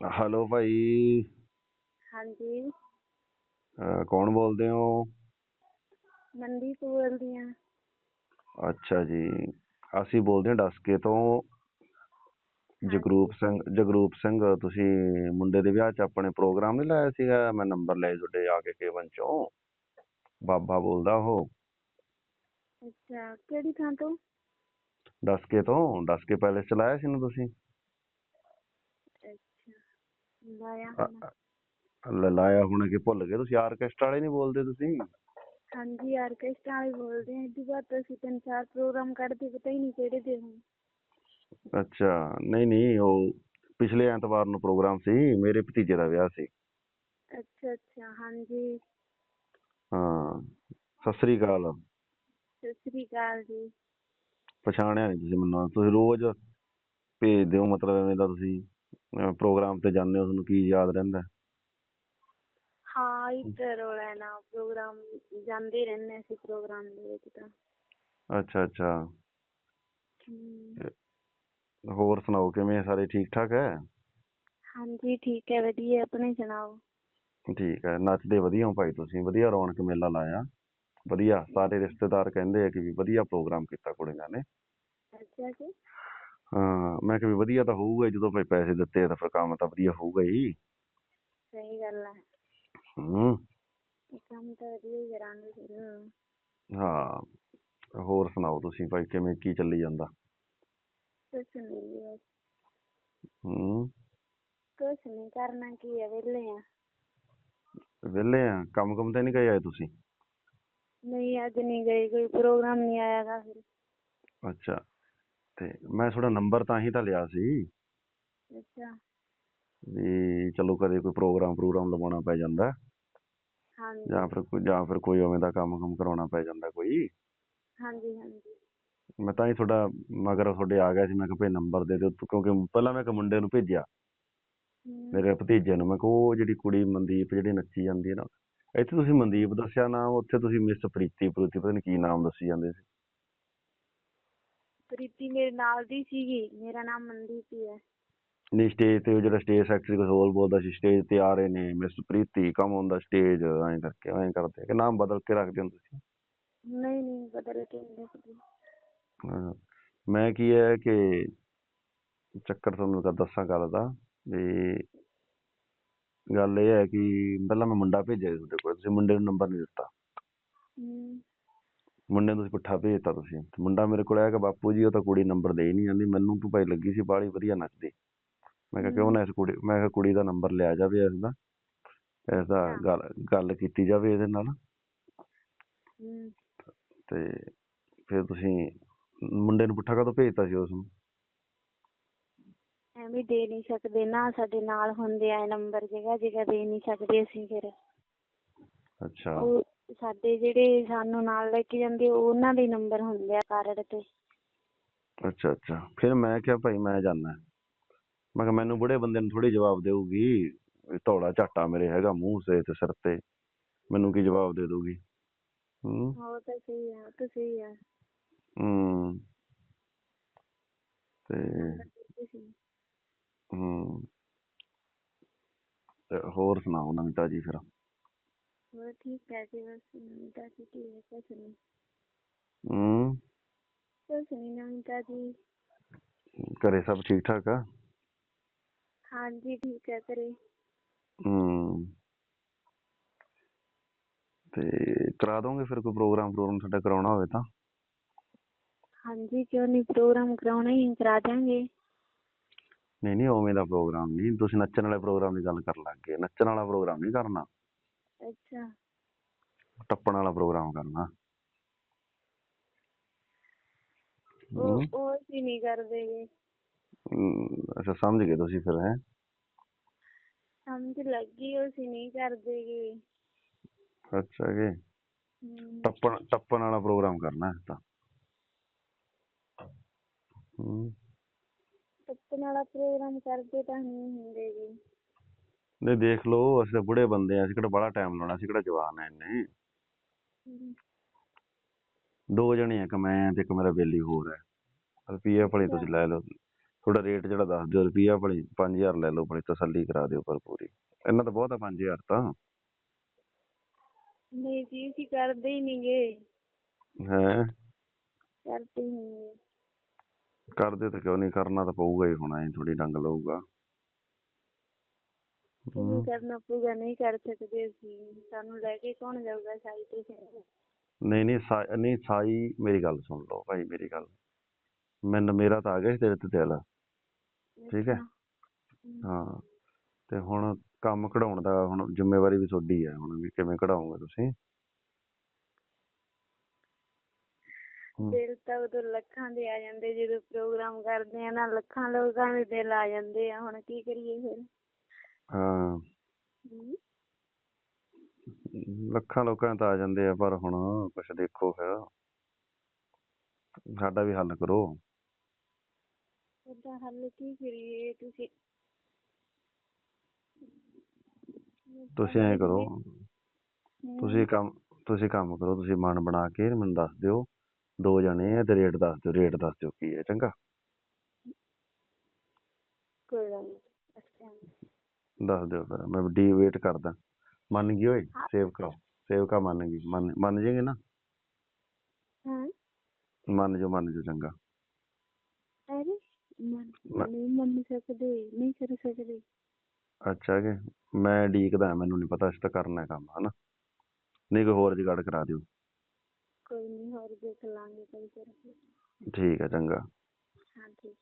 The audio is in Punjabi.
ਹੈਲੋ ਭਾਈ। ਹਾਂਜੀ। ਅਹ ਕੌਣ ਬੋਲਦੇ ਹੋ? ਮਨਦੀਪ ਬੋਲਦੀ ਆ ਅੱਛਾ ਜੀ। ਅਸੀਂ ਬੋਲਦੇ ਹਾਂ ਡਸਕੇ ਤੋਂ। ਜਗਰੂਪ ਸਿੰਘ ਜਗਰੂਪ ਸਿੰਘ ਤੁਸੀਂ ਮੁੰਡੇ ਦੇ ਵਿਆਹ 'ਚ ਆਪਣੇ ਪ੍ਰੋਗਰਾਮ ਨਹੀਂ ਲਾਇਆ ਸੀਗਾ? ਮੈਂ ਨੰਬਰ ਸੀ ਤੁਹਾਡੇ ਆ ਕੇ ਕੇਵਨ ਚੋਂ। ਬਾਬਾ ਬੋਲਦਾ ਉਹ। ਅੱਛਾ ਕਿਹੜੀ ਥਾਂ ਤੋਂ? ਡਸਕੇ ਤੋਂ। ਡਸਕੇ ਪੈਲੇਸ ਚ ਲਾਇਆ ਸੀ ਨਾ ਤੁਸੀਂ? ਲਾਇਆ ਹੋਣਾ। ਲ- ਲਾਇਆ ਹੁਣ ਕਿ ਭੁੱਲ ਗਏ ਤੁਸੀਂ? ਆਰਕੈਸਟਰਾ ਵਾਲੇ ਨਹੀਂ ਬੋਲਦੇ ਤੁਸੀਂ? ਹਾਂਜੀ ਆਰਕੈਸਟਰਾ ਵਾਲੇ ਬੋਲਦੇ ਆ ਇਹਦੀ ਬਾਅਦ ਤਾਂ ਅਸੀਂ ਤਿੰਨ ਚਾਰ ਪ੍ਰੋਗਰਾਮ ਕੱਢਦੇ ਪਤਾ ਹੀ ਨਹੀਂ ਕਿਹੜੇ ਦੇ ਹੁਣ ਅੱਛਾ ਨਹੀਂ ਨਹੀਂ ਉਹ ਪਿਛਲੇ ਐਤਵਾਰ ਨੂੰ ਪ੍ਰੋਗਰਾਮ ਸੀ ਮੇਰੇ ਭਤੀਜੇ ਦਾ ਵਿਆਹ ਸੀ। ਅੱਛਾ ਅੱਛਾ ਹਾਂਜੀ। ਹਾਂ ਸਤਿ ਸ੍ਰੀ ਅਕਾਲ। ਸਤਿ ਸ੍ਰੀ ਅਕਾਲ ਜੀ। ਪਛਾਣਿਆ ਨਹੀਂ ਤੁਸੀਂ ਮੈਨੂੰ। ਤੁਸੀਂ ਰੋਜ਼ ਭੇਜਦੇ ਹੋ ਮਤਲਬ ਐਵੇਂ ਦਾ ਤੁਸੀਂ? ਪ੍ਰੋਗਰਾਮ ਤੇ ਜਾਂਦੇ ਹੋ ਤੁਹਾਨੂੰ ਕੀ ਯਾਦ ਰਹਿੰਦਾ? ਹਾਂ ਇੱਧਰ ਰੋਲਾ ਨਾ ਪ੍ਰੋਗਰਾਮ ਜਾਂਦੇ ਰਹਿੰਦੇ ਅਸੀਂ ਪ੍ਰੋਗਰਾਮ ਦੇ ਵਿੱਚ ਤਾਂ। ਅੱਛਾ ਅੱਛਾ। ਹਮ, ਹੋਰ ਸੁਣਾਓ ਕਿਵੇਂ ਸਾਰੇ ਠੀਕ ਠਾਕ ਹੈ? ਹਾਂਜੀ ਠੀਕ ਹੈ ਵਧੀਆ। ਆਪਣੇ ਸੁਣਾਓ? ਠੀਕ ਹੈ ਨੱਚਦੇ ਵਧੀਆ ਹੋ ਭਾਈ ਤੁਸੀਂ? ਵਧੀਆ ਰੌਣਕ ਮੇਲਾ ਲਾਇਆ। ਵਧੀਆ ਸਾਰੇ ਰਿਸ਼ਤੇਦਾਰ ਕਹਿੰਦੇ ਆ ਕਿ ਵੀ ਵਧੀਆ ਪ੍ਰੋਗਰਾਮ ਕੀਤਾ ਕੁੜੀਆਂ ਨੇ। ਅੱਛਾ ਜੀ। ਹਾਂ ਮੈਂ ਕਿਹਾ ਵੀ ਵਧੀਆ ਤਾਂ ਹੋਊਗਾ ਹੀ, ਜਦੋਂ ਭਾਈ ਪੈਸੇ ਦਿੱਤੇ ਆ ਤਾਂ ਫਿਰ ਕੰਮ ਤਾਂ ਵਧੀਆ ਹੋਊਗਾ ਹੀ। ਸਹੀ ਗੱਲ ਹੈ ਹੂੰ। ਇਹ ਕੰਮ ਤਾਂ ਵਧੀਆ ਹੀ ਕਰਾਂਗੇ ਫਿਰ ਹਾਂ। ਹੋਰ ਸੁਣਾਓ ਤੁਸੀਂ ਭਾਈ ਕਿਵੇਂ ਕੀ ਚੱਲੀ ਜਾਂਦਾ? ਕੁਛ ਨਹੀਂ ਬਸ। ਹੂੰ। ਕੁਛ ਨਹੀਂ ਕਰਨਾ ਕੀ ਹੈ ਵਿਹਲੇ ਆ। ਵਿਹਲੇ ਆ? ਕੰਮ ਕੰਮ ਤੇ ਨਹੀਂ ਗਏ ਆਏ ਤੁਸੀਂ? ਨਹੀਂ ਅੱਜ ਨਹੀਂ ਗਈ ਕੋਈ ਪ੍ਰੋਗਰਾਮ ਨਹੀਂ ਆਇਆਗਾ ਫਿਰ। ਅੱਛਾ। ਤੇ ਮੈਂ ਤੁਹਾਡਾ ਨੰਬਰ ਤਾਂ ਹੀ ਤਾਂ ਲਿਆ ਸੀ। ਅੱਛਾ। ਵੀ ਚਲੋ ਕਦੇ ਕੋਈ ਪ੍ਰੋਗਰਾਮ ਪ੍ਰੋਗਰਾਮ ਲਵਾਉਣਾ ਪੈ ਜਾਂਦਾ। ਹਾਂਜੀ। ਜਾਂ ਫਿਰ ਕੋਈ ਜਾਂ ਫਿਰ ਕੋਈ ਉਵੇਂ ਦਾ ਕੰਮ ਕੰਮ ਕਰਾਉਣਾ ਪੈ ਜਾਂਦਾ ਕੋਈ। ਹਾਂਜੀ ਹਾਂਜੀ। ਮੈਂ ਤਾਂ ਹੀ ਤੁਹਾਡਾ ਮਗਰ ਤੁਹਾਡੇ ਆ ਗਿਆ ਸੀ ਮੈਂ ਕਿਹਾ ਭਈ ਨੰਬਰ ਦੇ ਦਿਓ ਕਿਉਂਕਿ ਪਹਿਲਾਂ ਮੈਂ ਇੱਕ ਮੁੰਡੇ ਨੂੰ ਭੇਜਿਆ। ਮੇਰੇ ਭਤੀਜੇ ਨੂੰ ਮੈਂ ਕਿਹਾ ਉਹ ਜਿਹੜੀ ਕੁੜੀ ਮਨਦੀਪ ਜਿਹੜੀ ਨੱਚੀ ਜਾਂਦੀ ਹੈ ਨਾ ਇੱਥੇ ਤੁਸੀਂ ਮਨਦੀਪ ਦੱਸਿਆ ਨਾਮ ਉੱਥੇ ਤੁਸੀਂ ਮਿਸ ਪ੍ਰੀਤੀ ਪ੍ਰੀਤੀ ਪਤਾ ਨਹੀਂ ਕੀ ਨਾਮ ਦੱਸੀ ਜਾਂਦੇ ਸੀ। ਪ੍ਰੀਤੀ ਮੇਰੇ ਨਾਲ ਦੀ ਸੀਗੀ ਮੇਰਾ ਨਾਮ ਮਨਦੀਪ ਹੀ ਹੈ। ਨਹੀਂ ਸਟੇਜ ਤੇ ਉਹ ਜਿਹੜਾ ਸਟੇਜ ਸੈਕਟਰੀ ਕੁਝ ਹੋਰ ਬੋਲਦਾ ਸੀ ਸਟੇਜ ਤੇ ਆ ਰਹੇ ਨੇ miss Preeti come on the stage ਐਂ ਕਰਕੇ ਐਂ ਕਰਦੇ। ਕਿ ਨਾਮ ਬਦਲ ਕੇ ਰੱਖਦੇ ਹੋ ਤੁਸੀਂ? ਨਹੀਂ ਨਹੀਂ ਬਦਲ ਕੇ ਨਹੀਂ ਦੱਸਦੀ ਹਾਂ। ਮੈਂ ਕੀ ਹੈ ਕਿ ਚੱਕਰ ਤੁਹਾਨੂੰ ਤਾਂ ਦੱਸਾਂ ਗੱਲ ਦਾ ਵੀ ਗੱਲ ਇਹ ਹੈ ਕਿ ਪਹਿਲਾਂ ਮੈਂ ਮੁੰਡਾ ਭੇਜਿਆ ਸੀ ਤੁਹਾਡੇ ਕੋਲ ਤੁਸੀਂ ਮੁੰਡੇ ਨੂੰ ਨੰਬਰ ਨਹੀਂ ਦਿੱਤਾ। ਹਮ, ਮੁੰਡੇ ਨੂੰ ਤੁਸੀਂ ਪੁੱਠਾ ਭੇਜਤਾ ਤੁਸੀਂ। ਮੁੰਡਾ ਮੇਰੇ ਕੋਲ ਆਇਆ ਕਿ ਬਾਪੂ ਜੀ ਉਹ ਤਾਂ ਕੁੜੀ ਨੰਬਰ ਦੇ ਹੀ ਨਹੀਂ ਜਾਂਦੀ। ਮੈਨੂੰ ਤੂੰ ਭਾਈ ਲੱਗੀ ਸੀ ਬਾਹਲੀ ਵਧੀਆ ਨੱਚਦੀ। ਮੈਂ ਕਿਹਾ ਕਿਉਂ ਨਾ ਇਸ ਕੁੜੀ? ਮੈਂ ਕਿਹਾ ਕੁੜੀ ਦਾ ਨੰਬਰ ਲਿਆ ਜਾਵੇ ਇਸ ਦਾ। ਇਸ ਦਾ ਹਾਂ। ਗੱਲ ਗੱਲ ਕੀਤੀ ਜਾਵੇ ਇਹਦੇ ਨਾਲ। ਤੇ ਫਿਰ ਤੁਸੀਂ ਮੁੰਡੇ ਨੂੰ ਪੁੱਠਾ ਕਦੋਂ ਭੇਜਤਾ ਸੀ ਉਸ ਨੂੰ? ਐਵੇਂ ਦੇ ਨਹੀਂ ਸਕਦੇ ਨਾ ਸਾਡੇ ਨਾਲ ਹੁੰਦੇ ਆ ਨੰਬਰ ਜਗ੍ਹਾ ਜਗ੍ਹਾ ਦੇ ਨਹੀਂ ਸਕਦੇ ਅਸੀਂ ਫਿਰ। ਅੱਛਾ। ਸਾਡੇ ਜਿਹੜੇ ਸਾਨੂੰ ਨਾਲ ਲੈ ਕੇ ਜਾਂਦੇ ਉਹਨਾਂ ਦੇ ਨੰਬਰ ਹੁੰਦੇ ਆ ਕਾਰਡ ਤੇ। ਅੱਛਾ ਅੱਛਾ। ਫਿਰ ਮੈਂ ਕਿਹਾ ਭਾਈ ਮੈਂ ਜਾਣਾ ਮੈਂ ਕਿਹਾ ਮੈਨੂੰ ਬੁੜੇ ਬੰਦੇ ਨੂੰ ਥੋੜੀ ਜਵਾਬ ਦੇਊਗੀ। ਧੌਲਾ ਝਾਟਾ ਮੇਰੇ ਹੈਗਾ ਮੂੰਹ ਸੇ ਤੇ ਸਿਰ ਤੇ। ਮੈਨੂੰ ਕੀ ਜਵਾਬ ਦੇ ਦਊਗੀ? ਹੂੰ। ਉਹ ਤਾਂ ਸਹੀ ਆ ਤਾਂ ਸਹੀ ਆ। ਹੂੰ। ਤੇ ਹੂੰ। ਤੇ ਹੋਰ ਸੁਣਾਓ ਨਵੀਂ ਤਾਜੀ ਫਿਰ? ਹੈ ਜੀ ਬਸ ਨਵੀਂ ਤਾਜ਼ੀ ਕੀ ਹੈ ਕੁਛ ਨਹੀਂ। ਹੂੰ। ਕੁਛ ਨਹੀਂ ਨਵੀਂ ਤਾਜ਼ੀ ਘਰੇ ਸਭ ਠੀਕ ਠਾਕ ਆ? ਹਾਂਜੀ ਠੀਕ ਹੈ ਕਰੇ ਹੂੰ। ਤੇ ਕਰਾ ਦੋਗੇ ਫਿਰ ਕੋਈ ਪ੍ਰੋਗਰਾਮ ਪ੍ਰੋਗਰਾਮ ਸਾਡਾ ਕਰਾਉਣਾ ਹੋਵੇ ਤਾਂ? ਹਾਂਜੀ ਕਿਉਂ ਨਹੀਂ ਪ੍ਰੋਗਰਾਮ ਕਰਾਉਣਾ ਹੀ ਕਰਾ ਦਾਂਗੇ ਨਹੀਂ ਨਹੀਂ ਉਵੇਂ ਦਾ ਪ੍ਰੋਗਰਾਮ ਨਹੀਂ ਤੁਸੀਂ ਨੱਚਣ ਵਾਲੇ ਪ੍ਰੋਗਰਾਮ ਦੀ ਗੱਲ ਕਰਨ ਲੱਗ ਗਏ ਨੱਚਣ ਵਾਲਾ ਪ੍ਰੋਗਰਾਮ ਨਹੀਂ ਕਰਨਾ। ਅੱਛਾ। ਟੱਪਣ ਵਾਲਾ ਪ੍ਰੋਗਰਾਮ ਕਰਨਾ। ਉਹ ਹੂੰ। ਉਹ ਅਸੀਂ ਨਹੀਂ ਕਰਦੇ ਗੇ। ਹਮ, ਅੱਛਾ ਸਮਝ ਗਏ ਤੁਸੀਂ ਫਿਰ ਹੈ। ਸਮਝ ਲੱਗੀ ਉਹ ਅਸੀਂ ਨਹੀਂ ਕਰਦੇ ਗੇ। ਅੱਛਾ ਹਮ, ਟੱਪਣ ਟੱਪਣ ਵਾਲਾ ਪ੍ਰੋਗਰਾਮ ਕਰਨਾ ਹੈ ਤਾਂ। ਹੂੰ। ਟੱਪਣ ਵਾਲਾ ਪ੍ਰੋਗਰਾਮ ਕਰਦੇ ਤਾਂ ਨਹੀਂ ਹੁੰਦੇ ਗੇ। ਨਹੀਂ ਦੇਖ ਲਓ ਅਸੀਂ ਤਾਂ ਬੁੜੇ ਬੰਦੇ ਆ ਅਸੀਂ ਕਿਹੜਾ ਬੜਾ ਟਾਈਮ ਲਾਉਣਾ ਅਸੀਂ ਕਿਹੜਾ ਜਵਾਨ ਆ ਇੰਨੇ। ਦੋ ਜਣੇ ਆ ਇੱਕ ਮੈਂ ਤੇ ਇੱਕ ਮੇਰਾ ਬੇਲੀ ਹੋਰ ਹੈ। ਰੁਪਈਏ ਭਲੇ ਤੁਸੀਂ ਲੈ ਲਓ। ਥੋੜਾ ਰੇਟ ਜਿਹੜਾ ਦੱਸ ਦਿਓ ਰੁਪਈਆ ਭਲੀ 5000 ਲੈ ਲਓ ਭਲੀ ਤਸੱਲੀ ਕਰਾ ਦਿਓ ਪਰ ਪੂਰੀ। ਇਹਨਾਂ ਤਾਂ ਬਹੁਤ ਆ 5000 ਤਾਂ। ਨਹੀਂ ਜੀ ਅਸੀਂ ਕਰਦੇ ਹੀ ਨਹੀਂ ਗੇ ਹੈ? ਕਰਦੇ ਹੀ ਨਹੀਂ। ਕਰਦੇ ਤਾਂ ਕਿਉਂ ਨਹੀਂ ਕਰਨਾ ਤਾਂ ਪਊਗਾ ਹੀ ਹੁਣ ਐ ਥੋੜੀ ਡੰਗ ਲਊਗਾ। ਕਿਵੇਂ ਕਰਨਾ ਪਊਗਾ ਨਹੀਂ ਕਰ ਸਕਦੇ ਅਸੀਂ। ਸਾਨੂੰ ਲੈ ਕੇ ਕੌਣ ਜਾਊਗਾ ਸਾਈ ਤੇ ਫਿਰ? ਨਹੀਂ ਨਹੀਂ ਸਾ- ਨਹੀਂ ਸਾਈ ਮੇਰੀ ਗੱਲ ਸੁਣ ਲਓ ਭਾਈ ਮੇਰੀ ਗੱਲ। ਮੈਨੂੰ ਮੇਰਾ ਤਾਂ ਆ ਗਿਆ ਸੀ ਤੇਰੇ ਤੇ ਦਿਲ। ਠੀਕ ਹੈ। ਹਾਂ। ਤੇ ਹੁਣ ਕੰਮ ਕਢਾਉਣ ਦਾ ਹੁਣ ਜ਼ਿੰਮੇਵਾਰੀ ਵੀ ਤੁਹਾਡੀ ਹੈ। ਹੁਣ ਵੀ ਕਿਵੇਂ ਕਢਾਓਗੇ ਤੁਸੀਂ? ਹਮ। ਦਿਲ ਤਾਂ ਉਦੋਂ ਲੱਖਾਂ ਦੇ ਆ ਜਾਂਦੇ ਜਦੋਂ ਪ੍ਰੋਗਰਾਮ ਕਰਦੇ ਆ ਨਾ ਲੱਖਾਂ ਲੋਕਾਂ ਦੇ ਦਿਲ ਆ ਜਾਂਦੇ ਆ। ਹੁਣ ਕੀ ਕਰੀਏ ਫਿਰ? ਹਾਂ। ਲੱਖਾਂ ਲੋਕਾਂ ਦੇ ਤਾਂ ਆ ਜਾਂਦੇ ਆ ਪਰ ਹੁਣ ਕੁਛ ਦੇਖੋ ਫਿਰ। ਸਾਡਾ ਵੀ ਹੱਲ ਕਰੋ। ਉਹਦਾ ਹੱਲ ਕੀ ਕਰੀਏ ਤੁਸੀਂ ਤੁਸੀਂ ਐਂ ਕਰੋ। ਤੁਸੀਂ ਕੰਮ ਤੁਸੀਂ ਕੰਮ ਕਰੋ ਤੁਸੀਂ ਮਨ ਬਣਾ ਕੇ ਮੈਨੂੰ ਦੱਸ ਦਿਓ। ਦੋ ਜਣੇ ਆ ਤੇ ਰੇਟ ਦੱਸ ਦਿਓ ਰੇਟ ਦੱਸ ਦਿਓ ਕੀ ਹੈ ਚੰਗਾ? ਕੋਈ ਗੱਲ ਨੀ। ਅੱਛਾ ਦੱਸ ਦਿਓ ਫਿਰ ਮੈਂ ਡੀ ਵੇਟ ਕਰਦਾ। ਮੰਨ ਗਈ ਓਏ ਸੇਵ ਕਰੋ ਸੇਵਕਾ ਮੰਨ ਗਈ ਮੰਨ ਮੰਨ ਜਾਏਗੀ ਨਾ? ਹਾਂ। ਮੰਨ ਜੋ ਮੰਨ ਜੋ ਚੰਗਾ। ਅਰੇ ਮਨ ਨਹੀਂ ਮੰਨ ਸਕਦੇ ਨਹੀਂ ਕਰ ਸਕਦੇ। ਅੱਛਾ ਕਿ ਮੈਂ ਡੀਕਦਾ ਮੈਨੂੰ ਨਹੀਂ ਪਤਾ ਇਸ ਤਾਂ ਕਰਨਾ ਹੈ ਕੰਮ ਹਨਾ? ਨਹੀਂ ਕੋਈ ਹੋਰ ਜੁਗਾੜ ਕਰਾ ਦਿਓ। ਕੋਈ ਨਹੀਂ ਹੋਰ ਦੇਖ ਲਾਂਗੇ ਕੋਈ ਕਰਕੇ ਠੀਕ ਹੈ ਚੰਗਾ। ਹਾਂ ਠੀਕ।